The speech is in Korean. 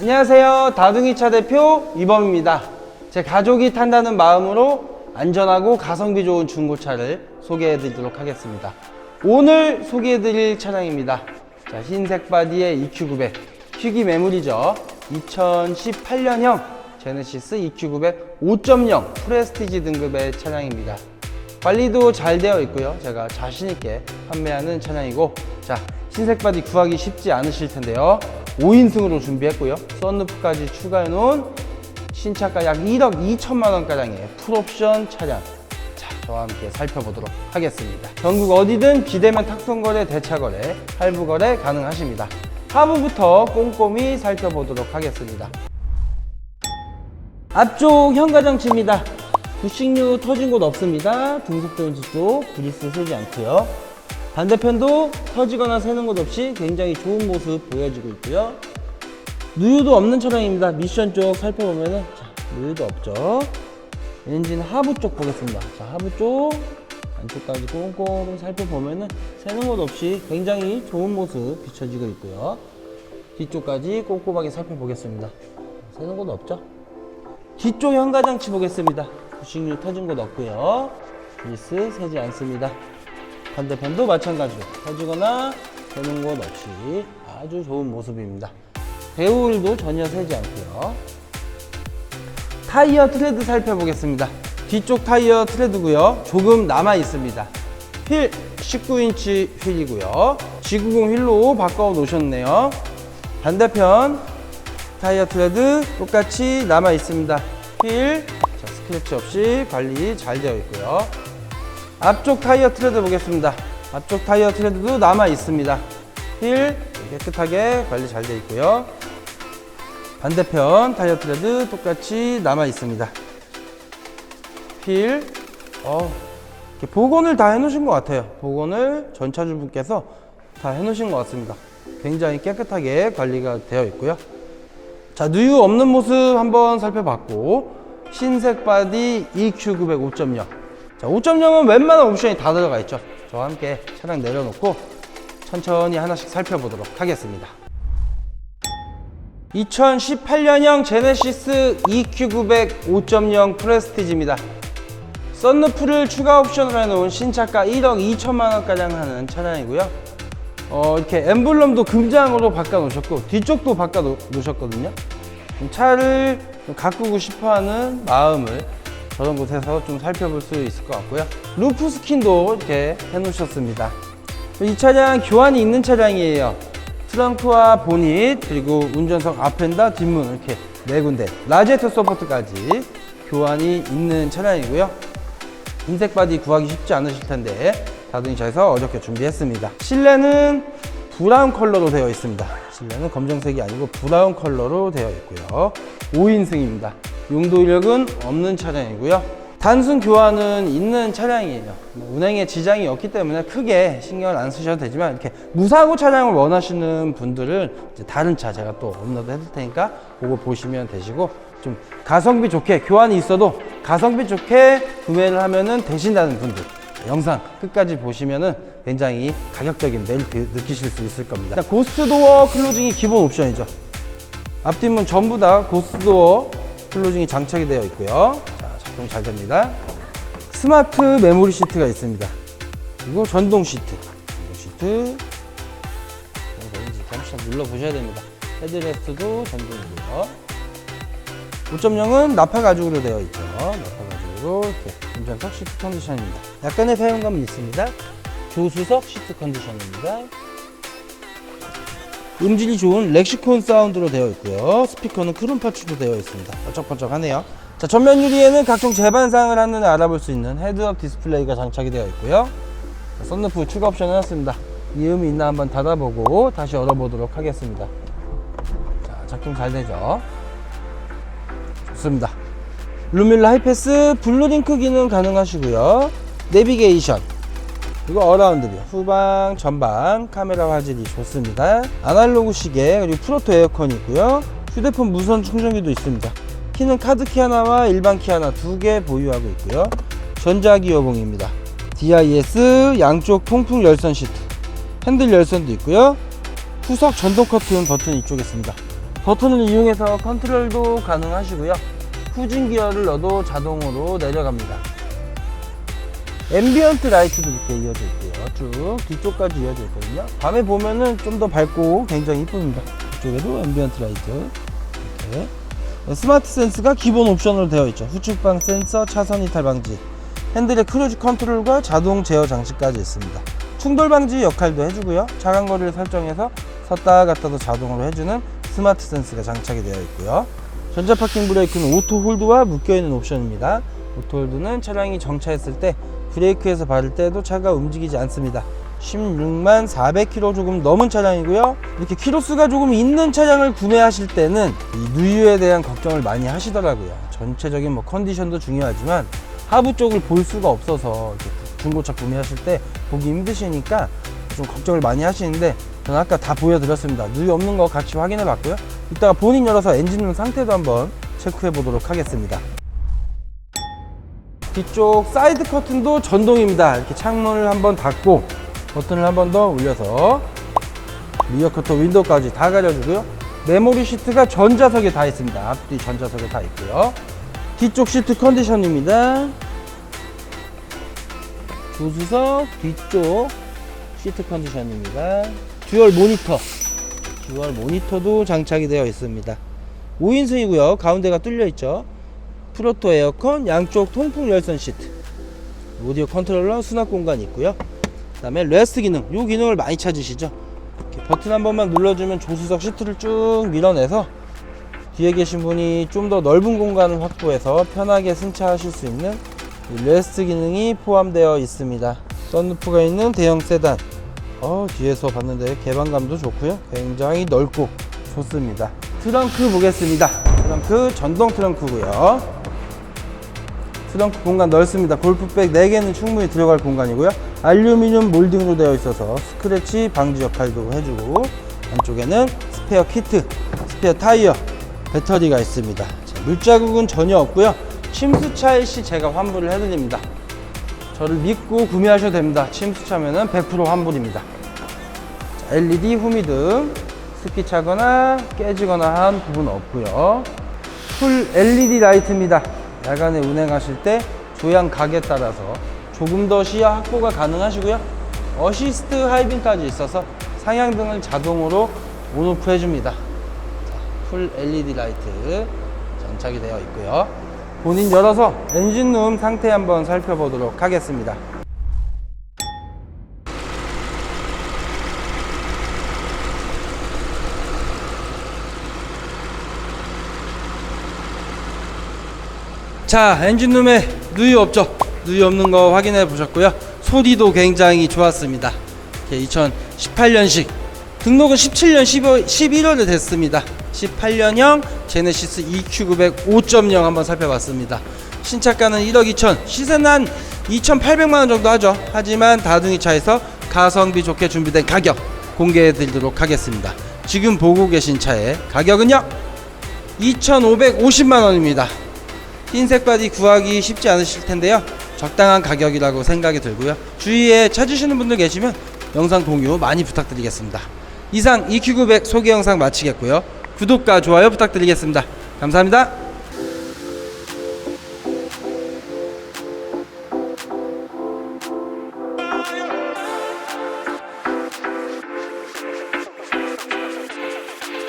안녕하세요. 다둥이차 대표 이범입니다. 제 가족이 탄다는 마음으로 안전하고 가성비 좋은 중고차를 소개해 드리도록 하겠습니다. 오늘 소개해 드릴 차량입니다. 자, 흰색 바디의 EQ900. 희귀 매물이죠. 2018년형 제네시스 EQ900 5.0 프레스티지 등급의 차량입니다. 관리도 잘 되어 있고요. 제가 자신있게 판매하는 차량이고, 자, 흰색 바디 구하기 쉽지 않으실 텐데요. 5인승으로 준비했고요. 썬루프까지 추가해 놓은 신차가 약 1억 2천만 원가량의 풀옵션 차량. 자, 저와 함께 살펴보도록 하겠습니다. 전국 어디든 비대면 탁송거래, 대차거래, 할부거래 가능하십니다. 하부부터 꼼꼼히 살펴보도록 하겠습니다. 앞쪽 현가장치입니다. 부식류 터진 곳 없습니다. 등속된 쪽 그리스 새지 않고요. 반대편도 터지거나 새는 곳 없이 굉장히 좋은 모습 보여지고 있고요. 누유도 없는 차량입니다. 미션 쪽 살펴보면은 자, 누유도 없죠. 엔진 하부 쪽 보겠습니다. 자, 하부 쪽 안쪽까지 꼼꼼히 살펴보면은 새는 곳 없이 굉장히 좋은 모습 비춰지고 있고요. 뒤쪽까지 꼼꼼하게 살펴보겠습니다. 새는 곳 없죠? 뒤쪽 현가장치 보겠습니다. 부식류 터진 곳 없고요. 리스 새지 않습니다. 반대편도 마찬가지로 터지거나 새는 곳 없이 아주 좋은 모습입니다. 배우일도 전혀 새지 않고요. 타이어 트레드 살펴보겠습니다. 뒤쪽 타이어 트레드고요. 조금 남아 있습니다. 휠 19인치 휠이고요. G90 휠로 바꿔 놓으셨네요. 반대편 타이어 트레드 똑같이 남아 있습니다. 휠 자, 스크래치 없이 관리 잘 되어 있고요. 앞쪽 타이어 트레드 보겠습니다. 앞쪽 타이어 트레드도 남아 있습니다. 휠 깨끗하게 관리 잘 되어 있고요. 반대편 타이어 트레드 똑같이 남아 있습니다. 휠, 어, 이렇게 복원을 다 해놓으신 것 같아요. 복원을 전차주분께서 다 해놓으신 것 같습니다. 굉장히 깨끗하게 관리가 되어 있고요. 자, 누유 없는 모습 한번 살펴봤고, 흰색 바디 EQ900 5.0. 자, 5.0은 웬만한 옵션이 다 들어가 있죠. 저와 함께 차량 내려놓고 천천히 하나씩 살펴보도록 하겠습니다. 2018년형 제네시스 EQ900 5.0 프레스티지입니다. 썬루프를 추가 옵션으로 해놓은 신차가 1억 2천만 원가량 하는 차량이고요. 어, 이렇게 엠블럼도 금장으로 바꿔 놓으셨고 뒤쪽도 바꿔 놓- 놓으셨거든요. 차를 좀 가꾸고 싶어하는 마음을 저런 곳에서 좀 살펴볼 수 있을 것 같고요. 루프 스킨도 이렇게 해놓으셨습니다. 이 차량 교환이 있는 차량이에요. 트렁크와 보닛 그리고 운전석 앞엔다 뒷문 이렇게 네 군데 라제트 서포트까지 교환이 있는 차량이고요. 흰색 바디 구하기 쉽지 않으실 텐데 다둥이차에서 어저께 준비했습니다. 실내는 브라운 컬러로 되어 있습니다. 실내는 검정색이 아니고 브라운 컬러로 되어 있고요. 5인승입니다. 용도 이력은 없는 차량이고요. 단순 교환은 있는 차량이에요. 뭐 운행에 지장이 없기 때문에 크게 신경을 안 쓰셔도 되지만 이렇게 무사고 차량을 원하시는 분들은 다른 차 제가 또 업로드 해둘 테니까 그거 보시면 되시고 좀 가성비 좋게 교환이 있어도 가성비 좋게 구매를 하면은 되신다는 분들 영상 끝까지 보시면은 굉장히 가격적인 메리트 느끼실 수 있을 겁니다. 자, 고스트 도어 클로징이 기본 옵션이죠. 앞뒷문 전부 다 고스트 도어 클로징이 장착이 되어 있고요. 자, 작동 잘 됩니다. 스마트 메모리 시트가 있습니다. 그리고 전동 시트. 전동 시트. 뭔지 잠시 눌러 보셔야 됩니다. 헤드레스트도 전동이고요. 5.0은 나파 가죽으로 되어 있죠. 나파 가죽으로 이렇게 운전석 시트 컨디션입니다. 약간의 사용감은 있습니다. 조수석 시트 컨디션입니다. 음질이 좋은 렉시콘 사운드로 되어 있고요. 스피커는 크롬파츠로 되어 있습니다. 번쩍번쩍하네요. 자, 전면 유리에는 각종 재반상을 한눈에 알아볼 수 있는 헤드업 디스플레이가 장착이 되어 있고요. 자, 썬루프 추가 옵션 해놨습니다. 이음이 있나 한번 닫아보고 다시 열어보도록 하겠습니다. 자, 작동 잘 되죠? 좋습니다. 루밀라 하이패스 블루링크 기능 가능하시고요. 내비게이션 그리고 어라운드 뷰 후방 전방 카메라 화질이 좋습니다. 아날로그 시계 그리고 프로토 에어컨이 있고요. 휴대폰 무선 충전기도 있습니다. 키는 카드키 하나와 일반 키 하나 두 개 보유하고 있고요. 전자기어봉입니다. DIS 양쪽 통풍 열선 시트. 핸들 열선도 있고요. 후석 전동 커튼 버튼 이쪽에 있습니다. 버튼을 이용해서 컨트롤도 가능하시고요. 후진 기어를 넣어도 자동으로 내려갑니다. 앰비언트 라이트도 이렇게 이어져 있고요. 쭉 뒤쪽까지 이어져 있거든요. 밤에 보면은 좀 더 밝고 굉장히 이쁩니다. 이쪽에도 앰비언트 라이트 이렇게 스마트 센스가 기본 옵션으로 되어 있죠. 후측방 센서, 차선 이탈 방지, 핸들의 크루즈 컨트롤과 자동 제어 장치까지 있습니다. 충돌 방지 역할도 해주고요. 차간 거리를 설정해서 섰다 갔다도 자동으로 해주는 스마트 센스가 장착이 되어 있고요. 전자 파킹 브레이크는 오토 홀드와 묶여 있는 옵션입니다. 오토 홀드는 차량이 정차했을 때 브레이크에서 바를 때도 차가 움직이지 않습니다. 16만 400km 조금 넘은 차량이고요. 이렇게 키로수가 조금 있는 차량을 구매하실 때는 이 누유에 대한 걱정을 많이 하시더라고요. 전체적인 뭐 컨디션도 중요하지만 하부 쪽을 볼 수가 없어서 중고차 구매하실 때 보기 힘드시니까 좀 걱정을 많이 하시는데 저는 아까 다 보여드렸습니다. 누유 없는 거 같이 확인해 봤고요. 이따가 본인 열어서 엔진 룸 상태도 한번 체크해 보도록 하겠습니다. 뒤쪽 사이드 커튼도 전동입니다. 이렇게 창문을 한번 닫고 버튼을 한 번 더 올려서 리어 커터 윈도우까지 다 가려주고요. 메모리 시트가 전자석에 다 있습니다. 앞뒤 전자석에 다 있고요. 뒤쪽 시트 컨디션입니다. 조수석 뒤쪽 시트 컨디션입니다. 듀얼 모니터. 듀얼 모니터도 장착이 되어 있습니다. 5인승이고요. 가운데가 뚫려 있죠. 프로토 에어컨, 양쪽 통풍 열선 시트. 오디오 컨트롤러 수납 공간이 있고요. 그 다음에 레스트 기능. 이 기능을 많이 찾으시죠. 버튼 한 번만 눌러주면 조수석 시트를 쭉 밀어내서 뒤에 계신 분이 좀 더 넓은 공간을 확보해서 편하게 승차하실 수 있는 이 레스트 기능이 포함되어 있습니다. 썬루프가 있는 대형 세단. 어, 뒤에서 봤는데 개방감도 좋고요. 굉장히 넓고 좋습니다. 트렁크 보겠습니다. 트렁크 전동 트렁크고요. 트렁크 공간 넓습니다. 골프백 4개는 충분히 들어갈 공간이고요. 알루미늄 몰딩으로 되어 있어서 스크래치 방지 역할도 해주고 안쪽에는 스페어 키트, 스페어 타이어, 배터리가 있습니다. 자, 물자국은 전혀 없고요. 침수차일 시 제가 환불을 해드립니다. 저를 믿고 구매하셔도 됩니다. 침수차면은 100% 환불입니다. 자, LED 후미등 습기 차거나 깨지거나 한 부분 없고요. 풀 LED 라이트입니다. 야간에 운행하실 때 조향 각에 따라서 조금 더 시야 확보가 가능하시고요. 어시스트 하이빔까지 있어서 상향등을 자동으로 온오프 해줍니다. 자, 풀 LED 라이트 장착이 되어 있고요. 본인 열어서 엔진룸 상태 한번 살펴보도록 하겠습니다. 자, 엔진룸에 누유 없죠? 누유 없는 거 확인해 보셨고요. 소리도 굉장히 좋았습니다. 2018년식 등록은 17년 15, 11월에 됐습니다. 18년형 제네시스 EQ900 5.0 한번 살펴봤습니다. 신차가는 1억 2천, 시세는 한 2,800만 원 정도 하죠. 하지만 다둥이 차에서 가성비 좋게 준비된 가격 공개해 드리도록 하겠습니다. 지금 보고 계신 차의 가격은요? 2,550만 원입니다. 흰색 바디 구하기 쉽지 않으실 텐데요. 적당한 가격이라고 생각이 들고요. 주위에 찾으시는 분들 계시면 영상 공유 많이 부탁드리겠습니다. 이상 EQ900 소개 영상 마치겠고요. 구독과 좋아요 부탁드리겠습니다. 감사합니다.